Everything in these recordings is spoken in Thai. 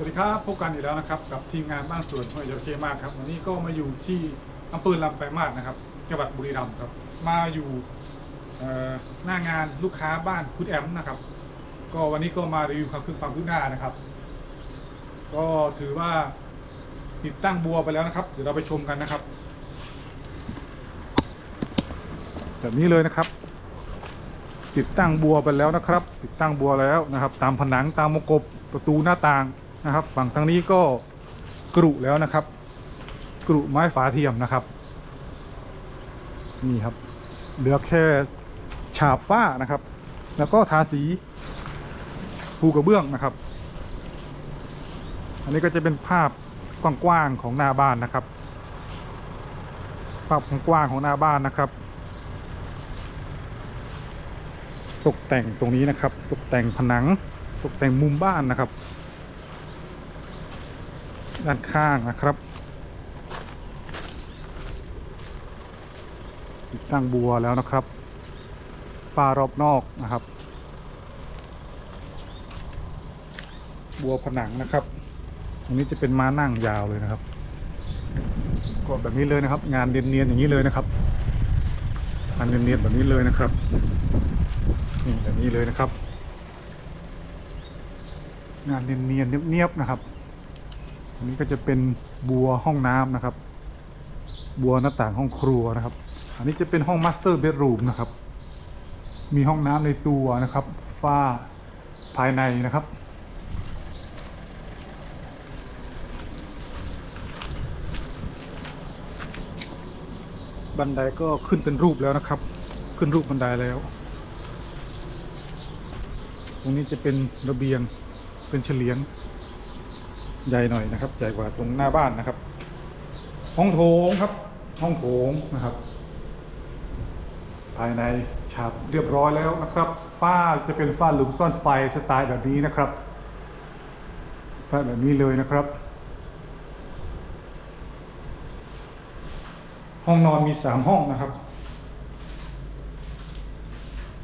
วัสดีครับพบกันอีกแล้วนะครับ กับทีมงานบ้านสวนห้วยยาเคมากครับวันนี้ก็มาอยู่ที่อำเภอลำไปลายมาศนะครับจังหวัดบุรีรัมย์ครับ มาอยู่เอ่หน้างานลูกค้าบ้านคุณแอมนะครับ ก็วันนี้ก็มารีวิวความคืบความคืบหน้านะครับ ก็ถือว่าติดตั้งบัวไปแล้วนะครับ เดี๋ยวเราไปชมกันนะครับ แบบนี้เลยนะครับ ติดตั้งบัวไปแล้วนะครับ ติดตั้งบัวแล้วนะครับ ตามผนังตามมกบประตูหน้าต่าง นะครับ ฝั่งทางนี้ก็กรุแล้วนะครับ กรุไม้ฝาเทียมนะครับ นี่ครับ เหลือแค่ฉาบฝ้านะครับ แล้วก็ทาสีภูกระเบื้องนะครับ อันนี้ก็จะเป็นภาพกว้างๆของหน้าบ้านนะครับ ภาพกว้างๆของหน้าบ้านนะครับ ตกแต่งตรงนี้นะครับ ตกแต่งผนัง ตกแต่งมุมบ้านนะครับ ด้านข้างนะครับ ติดตั้งบัวแล้วนะครับฝ้ารอบนอกนะครับ บัวผนังนะครับ ตรงนี้จะเป็นม้านั่งยาวเลยนะครับก็แบบนี้เลยนะครับ งานเนียนๆอย่างนี้เลยนะครับงานเนียนๆแบบนี้เลยนะครับนี่แบบนี้เลยนะครับ งานเนียนๆเนียบๆนะครับ อันนี้ก็จะเป็นบัวห้องน้ำนะครับ บัวหน้าต่างห้องครัวนะครับ อันนี้จะเป็นห้องมาสเตอร์เบดรูมนะครับ มีห้องน้ำในตัวนะครับ ฝ้าภายในนะครับ บันไดก็ขึ้นเป็นรูปแล้วนะครับ ขึ้นรูปบันไดแล้ว ตรงนี้จะเป็นระเบียงเป็นเฉลียง ใหญ่หน่อยนะครับ ใหญ่กว่าตรงหน้าบ้านนะครับ ห้องโถงครับ ห้องโถงนะครับ ภายในฉาบเรียบร้อยแล้วนะครับฝ้าจะเป็นฝ้าหลุมซ่อนไฟสไตล์แบบนี้นะครับฝ้าแบบนี้เลยนะครับ ห้องนอนมีสามห้องนะครับ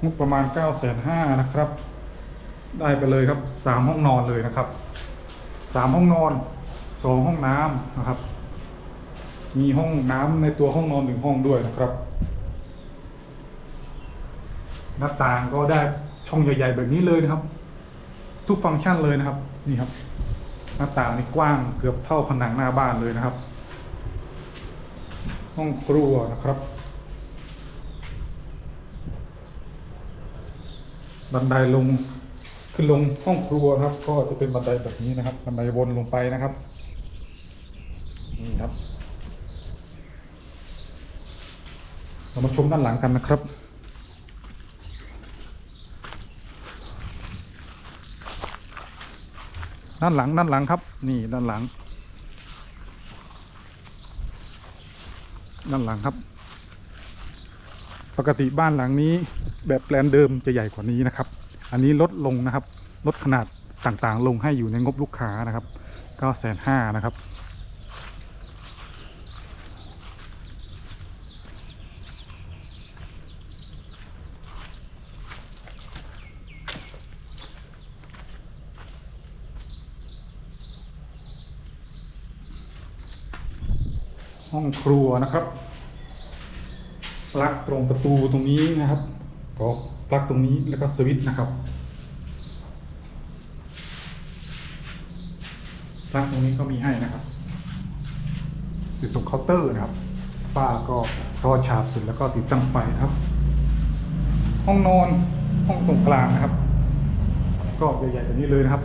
งบประมาณ9ก้าแสนห้านะครับ ได้ไปเลยครับสามห้องนอนเลยนะครับ สามห้องนอนสองห้องน้ำนะครับ มีห้องน้ำในตัวห้องนอนหนึ่งห้องด้วยนะครับ หน้าต่างก็ได้ช่องใหญ่ ๆ แบบนี้เลยนะครับ ทุกฟังก์ชันเลยนะครับ นี่ครับ หน้าต่างนี่กว้างเกือบเท่าผนังหน้าบ้านเลยนะครับ ห้องครัวนะครับบันไดลง ขึ้นลงห้องครัวนะครับ ก็จะเป็นบันไดแบบนี้นะครับบันไดวนลงไปนะครับนี่ครับเรามาชมด้านหลังกันนะครับด้านหลังด้านหลังครับ นี่ด้านหลัง ด้านหลังครับ ปกติบ้านหลังนี้แบบแปลนเดิมจะใหญ่กว่านี้นะครับ อันนี้ลดลงนะครับลดขนาดต่างๆ ลงให้อยู่ในงบลูกค้านะครับก็แสนห้านะครับห้องครัวนะครับลักตรงประตูตรงนี้นะครับก็ ลั๊กตรงนี้แล้วก็สวิตช์นะครับปลั๊กตรงนี้ก็มีให้นะครับอยู่ตรงเคาน์เตอร์นะครับฝ้าก็รอฉาบเสร็จแล้วก็ติดตั้งไฟครับ ห้องนอนห้องตรงกลางนะครับ ก็ใหญ่ๆแบบนี้เลยนะครับ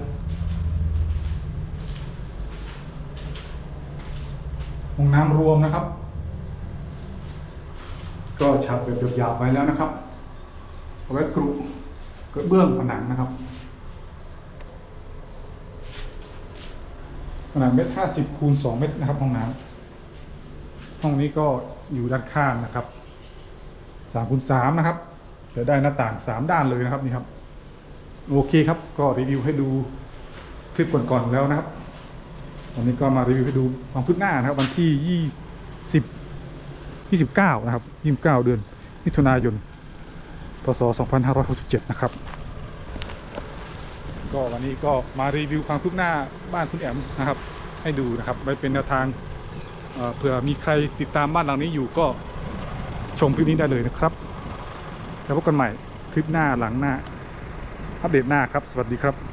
ห้องน้ำรวมนะครับ ก็ฉาบแบบหยาบๆไว้แล้วนะครับ เอาไว้กรุกระเบื้องผนังนะครับ ขนาดเมตรห้าสิบคูณสองเมตรนะครับห้องน้ำห้องนี้ก็อยู่ด้านข้างนะครับสามคูณสามนะครับจะได้หน้าต่างสามด้านเลยนะครับนี่ครับ โอเคครับ ก็รีวิวให้ดูคลิปก่อนๆแล้วนะครับวันนี้ก็มารีวิวให้ดูความคืบหน้านะครับ วันที่ยี่สิบยี่สิบเก้านะครับยี่สิบเก้าเดือนมิถุนายน พศ 2567 นะครับ ก็วันนี้ก็มารีวิวความคืบหน้าบ้านคุณแอมนะครับ ให้ดูนะครับไว้เป็นแนวทางเอ่อเผื่อมีใครติดตามบ้านหลังนี้อยู่ก็ชมคลิปนี้ได้เลยนะครับ แล้วพบกันใหม่คลิปหน้าหลังหน้า อัปเดตหน้าครับ สวัสดีครับ